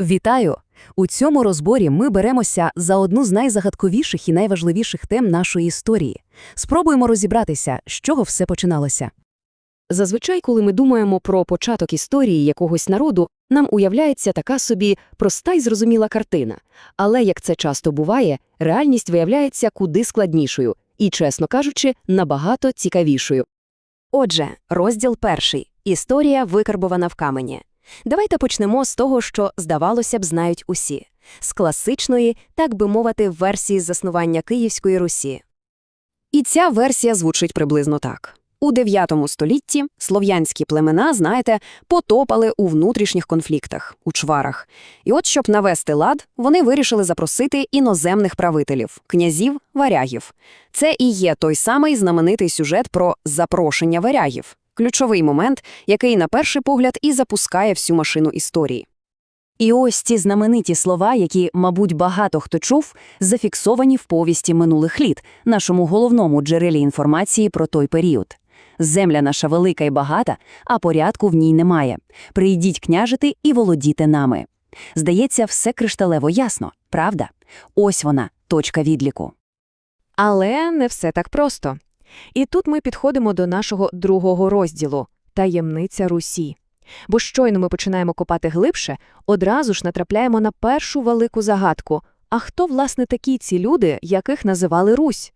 Вітаю! У цьому розборі ми беремося за одну з найзагадковіших і найважливіших тем нашої історії. Спробуємо розібратися, з чого все починалося. Зазвичай, коли ми думаємо про початок історії якогось народу, нам уявляється така собі проста й зрозуміла картина. Але, як це часто буває, реальність виявляється куди складнішою і, чесно кажучи, набагато цікавішою. Отже, розділ перший. Історія викарбована в камені. Давайте почнемо з того, що, здавалося б, знають усі. З класичної, так би мовити, версії заснування Київської Русі. І ця версія звучить приблизно так. У 9 столітті слов'янські племена, знаєте, потопали у внутрішніх конфліктах, у чварах. І от, щоб навести лад, вони вирішили запросити іноземних правителів, князів, варягів. Це і є той самий знаменитий сюжет про запрошення варягів. Ключовий момент, який на перший погляд і запускає всю машину історії. І ось ці знамениті слова, які, мабуть, багато хто чув, зафіксовані в повісті минулих літ, нашому головному джерелі інформації про той період. Земля наша велика і багата, а порядку в ній немає. Прийдіть княжити і володіте нами. Здається, все кришталево ясно, правда? Ось вона, точка відліку. Але не все так просто. І тут ми підходимо до нашого другого розділу таємниця Русі. Бо щойно ми починаємо копати глибше, одразу ж натрапляємо на першу велику загадку. А хто, власне, такі ці люди, яких називали Русь?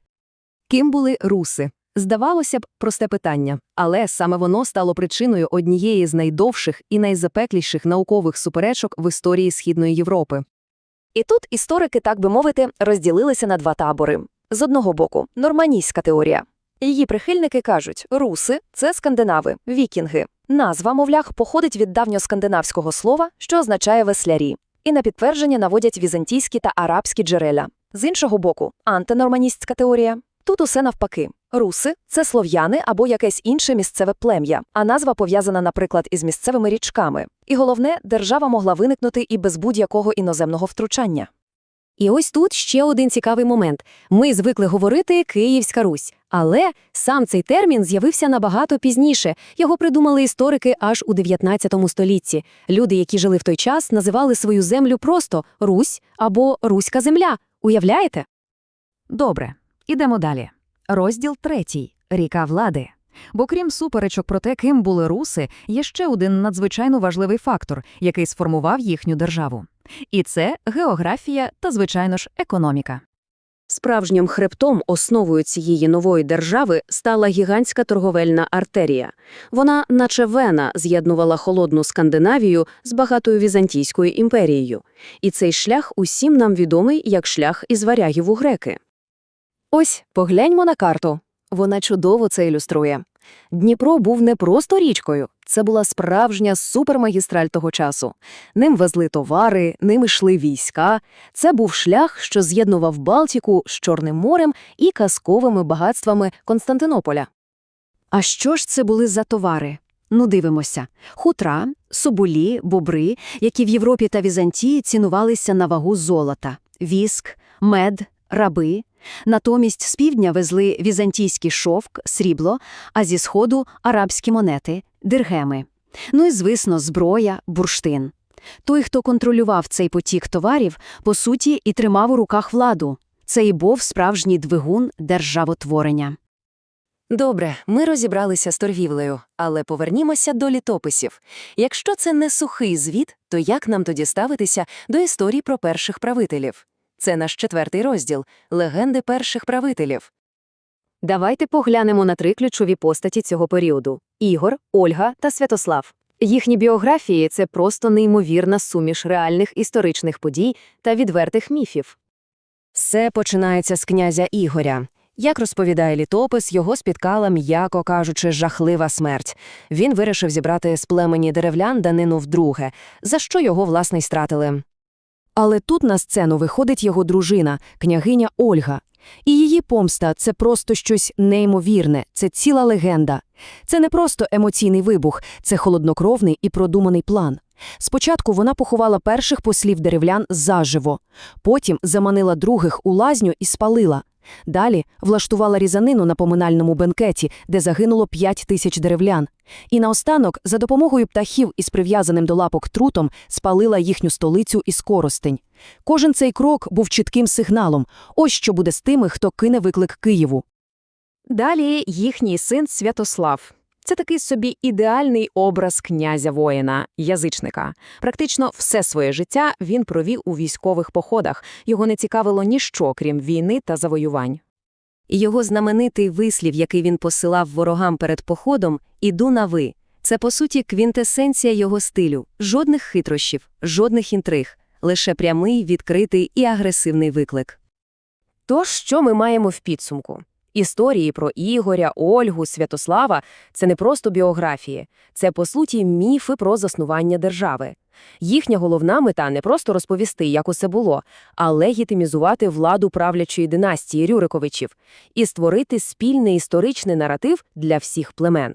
Ким були руси? Здавалося б, просте питання, але саме воно стало причиною однієї з найдовших і найзапекліших наукових суперечок в історії Східної Європи. І тут історики, так би мовити, розділилися на два табори. З одного боку, норманійська теорія. Її прихильники кажуть, руси – це скандинави, вікінги. Назва, мовлях, походить від давньоскандинавського слова, що означає веслярі. І на підтвердження наводять візантійські та арабські джерела. З іншого боку, антинорманістська теорія. Тут усе навпаки. Руси – це слов'яни або якесь інше місцеве плем'я, а назва пов'язана, наприклад, із місцевими річками. І головне, держава могла виникнути і без будь-якого іноземного втручання. І ось тут ще один цікавий момент. Ми звикли говорити «Київська Русь», але сам цей термін з'явився набагато пізніше. Його придумали історики аж у 19 столітті. Люди, які жили в той час, називали свою землю просто «Русь» або «Руська земля». Уявляєте? Добре, ідемо далі. Розділ третій. Ріка влади. Бо крім суперечок про те, ким були руси, є ще один надзвичайно важливий фактор, який сформував їхню державу. І це географія та, звичайно ж, економіка. Справжнім хребтом, основою цієї нової держави, стала гігантська торговельна артерія. Вона, наче вена, з'єднувала холодну Скандинавію з багатою Візантійською імперією. І цей шлях усім нам відомий як шлях із варягів у греки. Ось, погляньмо на карту. Вона чудово це ілюструє. Дніпро був не просто річкою, це була справжня супермагістраль того часу. Ним везли товари, ним йшли війська. Це був шлях, що з'єднував Балтіку з Чорним морем і казковими багатствами Константинополя. А що ж це були за товари? Ну, дивимося. Хутра, соболі, бобри, які в Європі та Візантії цінувалися на вагу золота, віск, мед, раби. Натомість з півдня везли візантійський шовк, срібло, а зі сходу – арабські монети, диргеми. Ну і, звісно, зброя, бурштин. Той, хто контролював цей потік товарів, по суті, і тримав у руках владу. Це і був справжній двигун державотворення. Добре, ми розібралися з торгівлею, але повернімося до літописів. Якщо це не сухий звіт, то як нам тоді ставитися до історії про перших правителів? Це наш четвертий розділ – легенди перших правителів. Давайте поглянемо на три ключові постаті цього періоду – Ігор, Ольга та Святослав. Їхні біографії – це просто неймовірна суміш реальних історичних подій та відвертих міфів. Все починається з князя Ігоря. Як розповідає літопис, його спіткала, м'яко кажучи, жахлива смерть. Він вирішив зібрати з племені деревлян данину вдруге, за що його, власне, й стратили. Але тут на сцену виходить його дружина, княгиня Ольга. І її помста – це просто щось неймовірне, це ціла легенда. Це не просто емоційний вибух, це холоднокровний і продуманий план. Спочатку вона поховала перших послів деревлян заживо, потім заманила других у лазню і спалила. Далі влаштувала різанину на поминальному бенкеті, де загинуло 5 тисяч деревлян. І наостанок, за допомогою птахів із прив'язаним до лапок трутом, спалила їхню столицю із Коростень. Кожен цей крок був чітким сигналом. Ось що буде з тими, хто кине виклик Києву. Далі їхній син Святослав. Це такий собі ідеальний образ князя-воїна, язичника. Практично все своє життя він провів у військових походах. Його не цікавило ніщо, крім війни та завоювань. І його знаменитий вислів, який він посилав ворогам перед походом «Іду на ви». Це, по суті, квінтесенція його стилю. Жодних хитрощів, жодних інтриг. Лише прямий, відкритий і агресивний виклик. Тож, що ми маємо в підсумку? Історії про Ігоря, Ольгу, Святослава – це не просто біографії. Це, по суті, міфи про заснування держави. Їхня головна мета – не просто розповісти, як усе було, а легітимізувати владу правлячої династії Рюриковичів і створити спільний історичний наратив для всіх племен.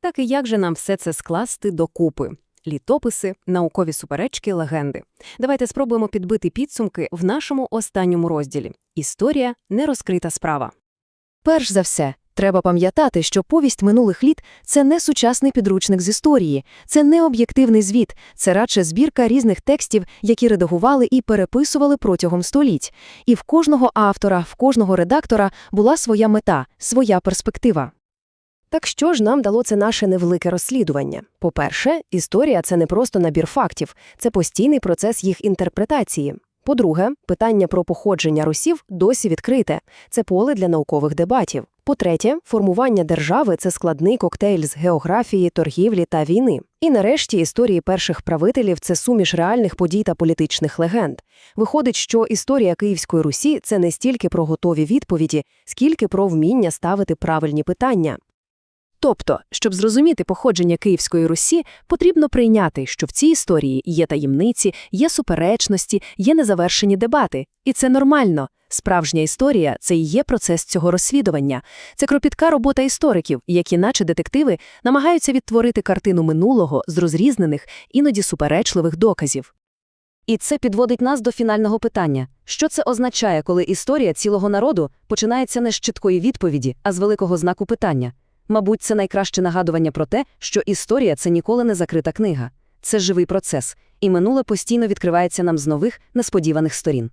Так і як же нам все це скласти докупи? Літописи, наукові суперечки, легенди. Давайте спробуємо підбити підсумки в нашому останньому розділі. Історія – нерозкрита справа. Перш за все, треба пам'ятати, що повість минулих літ – це не сучасний підручник з історії, це не об'єктивний звіт, це радше збірка різних текстів, які редагували і переписували протягом століть. І в кожного автора, в кожного редактора була своя мета, своя перспектива. Так що ж нам дало це наше невелике розслідування? По-перше, історія – це не просто набір фактів, це постійний процес їх інтерпретації. По-друге, питання про походження русів досі відкрите. Це поле для наукових дебатів. По-третє, формування держави – це складний коктейль з географії, торгівлі та війни. І нарешті історії перших правителів – це суміш реальних подій та політичних легенд. Виходить, що історія Київської Русі – це не стільки про готові відповіді, скільки про вміння ставити правильні питання. Тобто, щоб зрозуміти походження Київської Русі, потрібно прийняти, що в цій історії є таємниці, є суперечності, є незавершені дебати. І це нормально. Справжня історія – це і є процес цього розслідування. Це кропітка робота істориків, які, наче детективи, намагаються відтворити картину минулого з розрізнених, іноді суперечливих доказів. І це підводить нас до фінального питання. Що це означає, коли історія цілого народу починається не з чіткої відповіді, а з великого знаку питання? Мабуть, це найкраще нагадування про те, що історія – це ніколи не закрита книга. Це живий процес, і минуле постійно відкривається нам з нових, несподіваних сторін.